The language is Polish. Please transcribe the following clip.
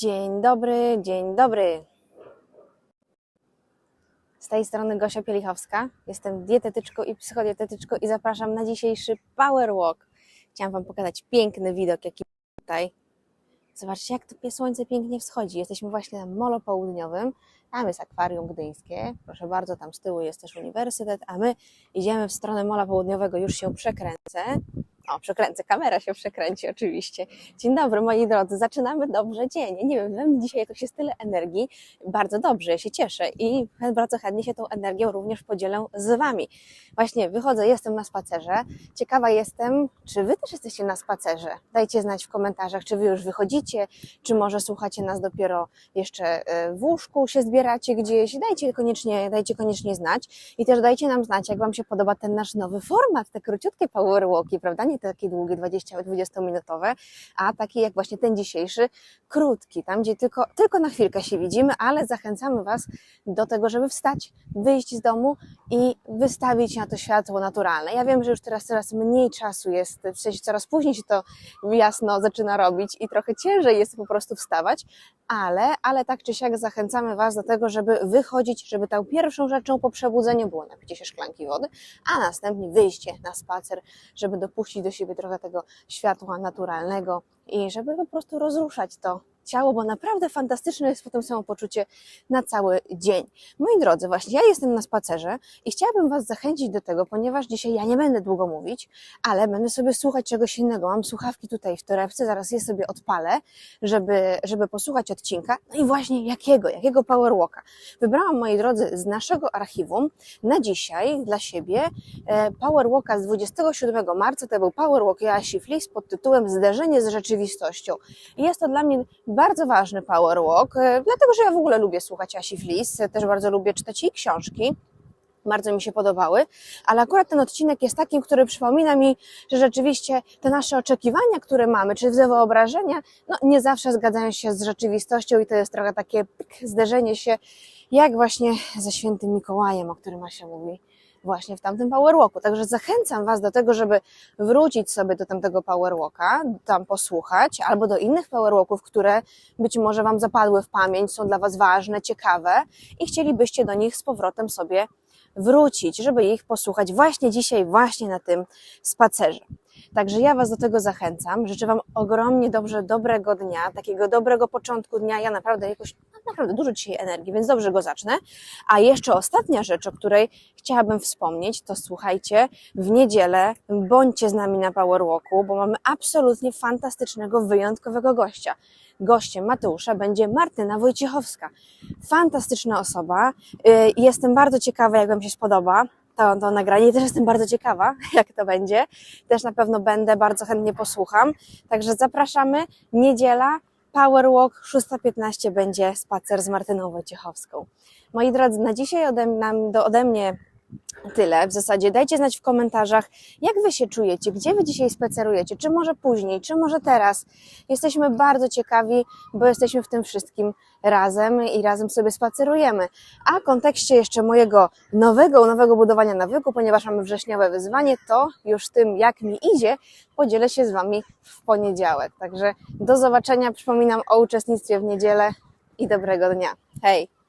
Dzień dobry, dzień dobry. Z tej strony Gosia Pielichowska. Jestem dietetyczką i psychodietetyczką i zapraszam na dzisiejszy Power Walk. Chciałam Wam pokazać piękny widok, jaki tutaj. Zobaczcie, jak tu słońce pięknie wschodzi. Jesteśmy właśnie na molo południowym. Tam jest akwarium gdyńskie. Proszę bardzo, tam z tyłu jest też uniwersytet, a my idziemy w stronę mola południowego. Już się przekręcę. O, przekręcę, kamera się przekręci oczywiście. Dzień dobry moi drodzy, zaczynamy dobrze dzień. Nie wiem, we mnie dzisiaj jakoś jest tyle energii, bardzo dobrze, ja się cieszę i bardzo chętnie się tą energią również podzielę z Wami. Właśnie wychodzę, jestem na spacerze. Ciekawa jestem, czy Wy też jesteście na spacerze? Dajcie znać w komentarzach, czy Wy już wychodzicie, czy może słuchacie nas dopiero jeszcze e, w łóżku, się zbieracie gdzieś. Dajcie koniecznie, dajcie koniecznie znać i też dajcie nam znać, jak Wam się podoba ten nasz nowy format, te króciutkie power walki, prawda? Nie takie długie, 20-20 minutowe, a taki jak właśnie ten dzisiejszy, krótki, tam gdzie tylko, tylko na chwilkę się widzimy, ale zachęcamy Was do tego, żeby wstać, wyjść z domu i wystawić na to światło naturalne. Ja wiem, że już teraz coraz mniej czasu jest, w sensie coraz później się to jasno zaczyna robić i trochę ciężej jest po prostu wstawać, ale, ale tak czy siak zachęcamy Was do tego, żeby wychodzić, żeby tą pierwszą rzeczą po przebudzeniu było napicie się szklanki wody, a następnie wyjście na spacer, żeby dopuścić do siebie trochę tego światła naturalnego i żeby po prostu rozruszać to ciało, bo naprawdę fantastyczne jest potem samopoczucie na cały dzień. Moi drodzy, właśnie ja jestem na spacerze i chciałabym Was zachęcić do tego, ponieważ dzisiaj ja nie będę długo mówić, ale będę sobie słuchać czegoś innego. Mam słuchawki tutaj w torebce, zaraz je sobie odpalę, żeby, żeby posłuchać odcinka. No i właśnie jakiego, jakiego powerwalka. Wybrałam, moi drodzy, z naszego archiwum na dzisiaj dla siebie e, powerwalka z 27 marca. To był powerwalk Joasi Flis pod tytułem Zderzenie z rzeczywistością. Jest to dla mnie bardzo ważny powerwalk, e, dlatego że ja w ogóle lubię słuchać Asi Flis, e, też bardzo lubię czytać jej książki. Bardzo mi się podobały, ale akurat ten odcinek jest takim, który przypomina mi, że rzeczywiście te nasze oczekiwania, które mamy, czy wyobrażenia, no nie zawsze zgadzają się z rzeczywistością i to jest trochę takie pyk, zderzenie się, jak właśnie ze świętym Mikołajem, o którym się mówi właśnie w tamtym powerwalku. Także zachęcam Was do tego, żeby wrócić sobie do tamtego powerwalka, tam posłuchać, albo do innych powerwalków, które być może Wam zapadły w pamięć, są dla Was ważne, ciekawe i chcielibyście do nich z powrotem sobie wrócić, żeby ich posłuchać właśnie dzisiaj, właśnie na tym spacerze. Także ja Was do tego zachęcam. Życzę Wam ogromnie dobrze, dobrego dnia, takiego dobrego początku dnia. Ja naprawdę jakoś, naprawdę dużo dzisiaj energii, więc dobrze go zacznę. A jeszcze ostatnia rzecz, o której chciałabym wspomnieć, to słuchajcie, w niedzielę bądźcie z nami na Powerwalku, bo mamy absolutnie fantastycznego, wyjątkowego gościa. Gościem Mateusza będzie Martyna Wojciechowska. Fantastyczna osoba. Y, Jestem bardzo ciekawa, jak Wam się spodoba to, to nagranie. Też jestem bardzo ciekawa, jak to będzie. Też na pewno będę, bardzo chętnie posłucham. Także zapraszamy. Niedziela, Powerwalk, 6.15 będzie spacer z Martyną Wojciechowską. Moi drodzy, na dzisiaj ode, do, ode mnie tyle. W zasadzie dajcie znać w komentarzach, jak Wy się czujecie, gdzie Wy dzisiaj spacerujecie, czy może później, czy może teraz. Jesteśmy bardzo ciekawi, bo jesteśmy w tym wszystkim razem i razem sobie spacerujemy. A w kontekście jeszcze mojego nowego, nowego budowania nawyku, ponieważ mamy wrześniowe wyzwanie, to już tym, jak mi idzie, podzielę się z Wami w poniedziałek. Także do zobaczenia. Przypominam o uczestnictwie w niedzielę i dobrego dnia. Hej!